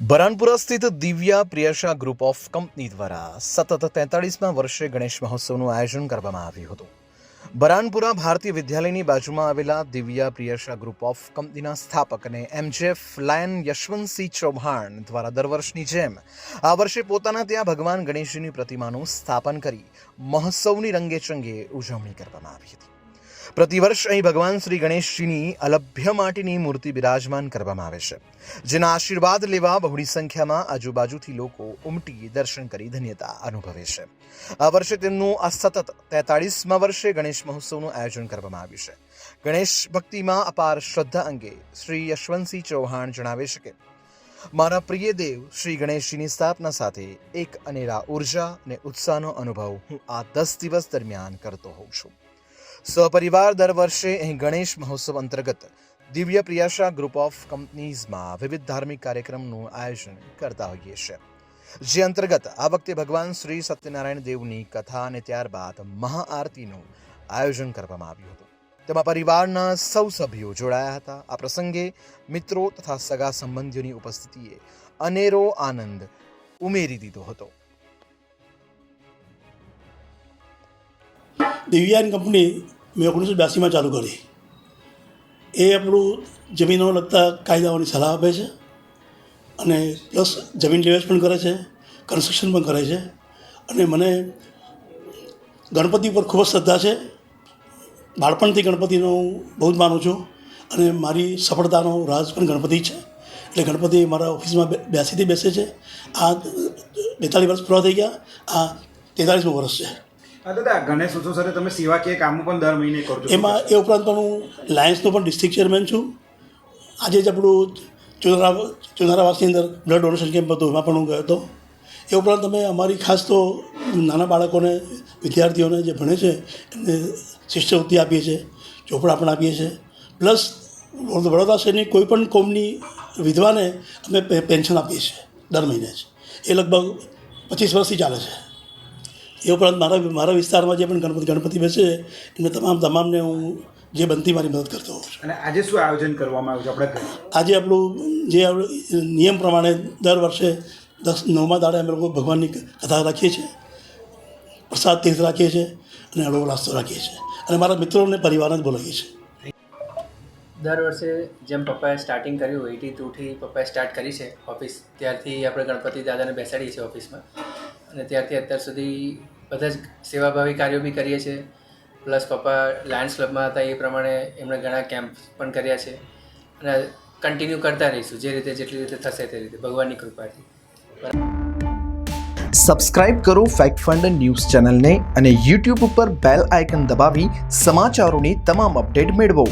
બરાનપુરા સ્થિત Divya Priyasha group of company દ્વારા સતત તેતાળીસમાં વર્ષે ગણેશ મહોત્સવનું આયોજન કરવામાં આવ્યું હતું. બરાનપુરા ભારતીય વિદ્યાલયની બાજુમાં આવેલા દિવ્યા પ્રિયશા ગ્રુપ ઓફ કંપનીના સ્થાપક અને એમજેફ લાયન યશવંતસિંહ ચૌહાણ દ્વારા દર વર્ષની જેમ આ વર્ષે પોતાના ત્યાં ભગવાન ગણેશજીની પ્રતિમાનું સ્થાપન કરી મહોત્સવની રંગેચંગે ઉજવણી કરવામાં આવી હતી. પ્રતિવર્ષ અહીં ભગવાન શ્રી ગણેશજીની અલભ્ય માટીની મૂર્તિ બિરાજમાન કરવામાં આવે છે. જેના આશીર્વાદ લેવા બહોળી સંખ્યામાં આજુબાજુથી લોકો ઉમટી દર્શન કરી ધન્યતા અનુભવે છે. આ વર્ષે તેમનું આ સતત તેતાળીસમાં વર્ષે ગણેશ મહોત્સવનું આયોજન કરવામાં આવ્યું છે. ગણેશ ભક્તિમાં અપાર શ્રદ્ધા અંગે શ્રી યશવંતસિંહ ચૌહાણ જણાવે છે કે, મારા પ્રિય દેવ, શ્રી ગણેશજીની સ્થાપના સાથે એક અનેરા ઊર્જા અને ઉત્સાહનો અનુભવ હું આ દસ દિવસ દરમિયાન કરતો હોઉં છું. સહપરિવાર દર વર્ષે અહીં ગણેશ મહોત્સવ અંતર્ગત દિવ્ય પ્રિયાશા ગ્રુપ ઓફ કંપનીઝમાં વિવિધ ધાર્મિક કાર્યક્રમનું આયોજન કરતા હોઈએ છીએ. જે અંતર્ગત આ વખતે ભગવાન શ્રી સત્યનારાયણ દેવની કથા અને ત્યારબાદ મહાઆરતીનું આયોજન કરવામાં આવ્યું હતું. તેમાં પરિવારના સૌ સભ્યો જોડાયા હતા. આ પ્રસંગે મિત્રો તથા સગા સંબંધીઓની ઉપસ્થિતિએ અનેરો આનંદ ઉમેરી દીધો હતો. દિવ્યાન કંપની મેં ઓગણીસો બ્યાસીમાં ચાલુ કરી. એ આપણું જમીનો લગતા કાયદાઓની સલાહ આપે છે અને પ્લસ જમીન લિવેજ પણ કરે છે, કન્સ્ટ્રક્શન પણ કરે છે અને મને ગણપતિ પર ખૂબ જ શ્રદ્ધા છે. બાળપણથી ગણપતિનો હું બહુ જ માનું છું અને મારી સફળતાનો રાજ પણ ગણપતિ છે. એટલે ગણપતિ મારા ઓફિસમાં બેસીથી બેસે છે. આ બેતાલીસ વર્ષ પૂરા થઈ ગયા. આ તેતાલીસમું વર્ષ છે. દાદા, ગણેશ ઉત્સવ સાથે તમે સેવાકીય કામો પણ દર મહિને કરો છો. એમાં એ ઉપરાંત હું લાયન્સનો પણ ડિસ્ટ્રિક્ટ ચેરમેન છું. આજે જ આપણું ચુનારા ચુનારાવાસની અંદર બ્લડ ડોનેશન કેમ્પ હતો, એમાં પણ હું ગયો હતો. એ ઉપરાંત અમે અમારી ખાસ તો નાના બાળકોને, વિદ્યાર્થીઓને જે ભણે છે, એમને શિષ્યવૃત્તિ આપીએ છીએ, ચોપડા પણ આપીએ છીએ. પ્લસ વડોદરા શહેરની કોઈ પણ કોમની વિધવાને અમે પેન્શન આપીએ છીએ, દર મહિને જ. એ લગભગ પચીસ વર્ષથી ચાલે છે. એ ઉપરાંત મારા મારા વિસ્તારમાં જે પણ ગણપતિ ગણપતિ બેસે છે એમને તમામ તમામને હું જે બનતી મારી મદદ કરતો હોઉં છું. અને આજે શું આયોજન કરવામાં આવ્યું છે આપણે આજે આપણું જે આપણું નિયમ પ્રમાણે દર વર્ષે દસ નવમા દાડે અમે લોકો ભગવાનની કથા રાખીએ છીએ. પ્રસાદ તીર્થ રાખીએ છીએ અને હળવો નાસ્તો રાખીએ છીએ. અને મારા મિત્રોને પરિવારને જ બોલાવીએ છીએ. દર વર્ષે જેમ પપ્પાએ સ્ટાર્ટિંગ કર્યું એટી ટુથી પપ્પાએ સ્ટાર્ટ કરી છે ઓફિસ ત્યારથી આપણે ગણપતિ દાદાને બેસાડીએ છીએ ઓફિસમાં અને ત્યારથી અત્યાર સુધી બધા જ સેવાભાવી કાર્યો બી કરીએ છીએ. પ્લસ પપ્પા લાયન્સ ક્લબમાં હતા એ પ્રમાણે એમણે ઘણા કેમ્પ પણ કર્યા છે. અને કન્ટિન્યુ કરતા રહીશું, જે રીતે જેટલી રીતે થશે તે રીતે, ભગવાનની કૃપાથી. સબસ્ક્રાઇબ કરો ફેક્ટ ફંડ ન્યૂઝ ચેનલને અને યુટ્યુબ ઉપર બેલ આઇકન દબાવી સમાચારોની તમામ અપડેટ મેળવો.